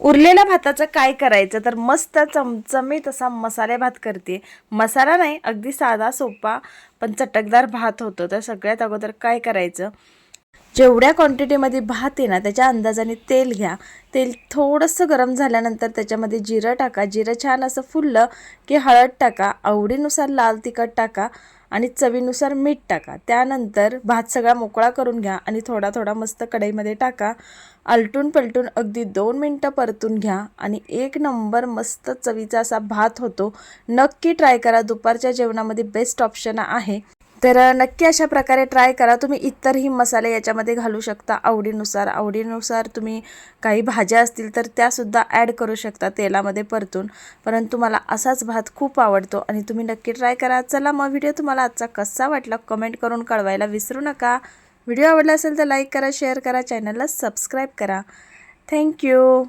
उरलेल्या भाताचं काय करायचं? तर मस्त चमचमीत असा मसाले भात करते. मसाला नाही अगदी साधा सोपा पण चटकदार भात होतो. तर सगळ्यात अगोदर काय करायचं? जेवढ्या क्वांटिटीमध्ये भात आहे ना त्याच्या अंदाजाने तेल घ्या. तेल थोडंसं गरम झाल्यानंतर त्याच्यामध्ये जिरं टाका. जिरं छान असं फुललं की हळद टाका आवडीनुसार लाल तिखट टाका आणि चवीनुसार मीठ टाका. त्यानंतर भात सगळा मोकळा करून घ्या आणि थोडा थोडा मस्त कढईमध्ये टाका. आलटून पलटून अगदी दोन मिनटं परतून घ्या आणि एक नंबर मस्त चवीचा असा भात होतो. नक्की ट्राय करा. दुपारच्या जेवणामध्ये बेस्ट ऑप्शन आहे. तर नक्की अशा प्रकारे ट्राय करा. तुम्ही इतरही मसाले याच्यामध्ये घालू शकता आवडीनुसार. आवडीनुसार तुम्ही काही भाज्या असतील तर त्यासुद्धा ॲड करू शकता तेलामध्ये परतून. परंतु मला असाच भात खूप आवडतो आणि तुम्ही नक्की ट्राय करा. चला मग व्हिडिओ तुम्हाला आजचा कसा वाटला कमेंट करून कळवायला विसरू नका. व्हिडिओ आवडला असेल तर लाईक करा शेअर करा चॅनलला सबस्क्राईब करा. थँक्यू.